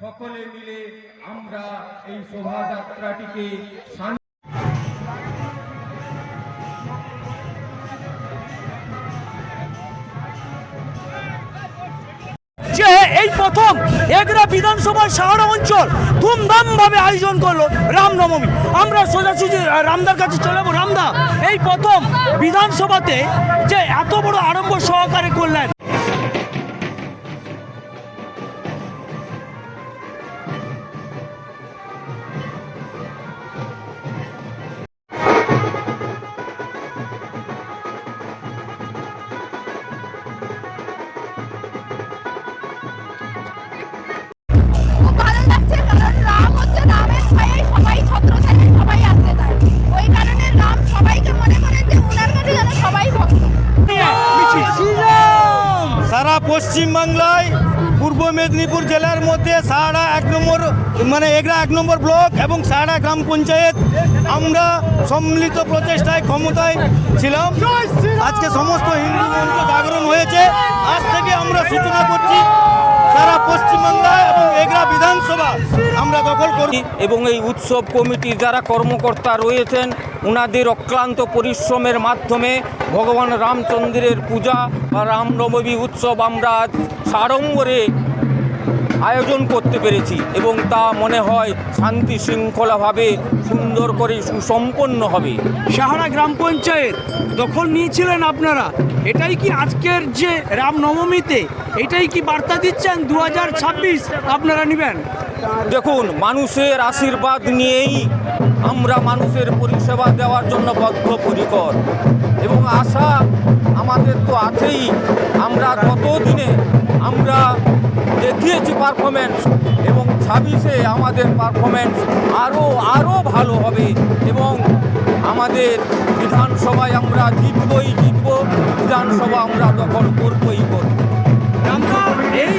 সকলে মিলে আমরা এই শোভাযাত্রাটিকে যে এই প্রথম এগরা বিধানসভার সাহারা অঞ্চল ধুমধাম ভাবে আয়োজন করল রামনবমী। আমরা সোজাসুজি রামদার কাছে চলে যাব। রামদা, এই প্রথম বিধানসভাতে যে এত বড় আড়ম্বর সহকারে করলেন। সারা পশ্চিম বাংলায় পূর্ব মেদিনীপুর জেলার মধ্যে সাহারা এক নম্বর মানে এগরা এক নম্বর ব্লক এবং সাহারা গ্রাম পঞ্চায়েত। আমরা সম্মিলিত প্রচেষ্টায় ক্ষমতায় ছিলাম। আজকে সমস্ত হিন্দু মঞ্চ জাগরণ হয়েছে। আজ থেকে আমরা সূচনা করছি, সারা পশ্চিমবাংলায় এবং এগরা বিধানসভা আমরা দখল করি এবং এই উৎসব কমিটির যারা কর্মকর্তা রয়েছেন ওনাদের অক্লান্ত পরিশ্রমের মাধ্যমে ভগবান রামচন্দ্রের পূজা বা রামনবমী উৎসব আমরা আজ সাড়ম্বরে আয়োজন করতে পেরেছি এবং তা মনে হয় শান্তি শৃঙ্খলাভাবে সুন্দর করে সুসম্পন্ন হবে। সাহারা গ্রাম পঞ্চায়েত দখল নিয়েছিলেন আপনারা। এটাই কি আজকের যে রামনবমীতে? এটাই কি বার্তা দিচ্ছেন? দু হাজার ছাব্বিশ আপনারা নেবেন? দেখুন মানুষের আশীর্বাদ নিয়েই আমরা মানুষের পরিষেবা দেওয়ার জন্য বদ্ধপরিকর। এবং আশা আমাদের তো আছেই। আমরা গত দিনে আমরা দেখিয়েছি পারফরমেন্স এবং ছাব্বিশে আমাদের পারফরমেন্স আরও আরও ভালো হবে। এবং আমাদের বিধানসভায় আমরা জিতবই জিতব, বিধানসভা আমরা দখল করবই করব। এই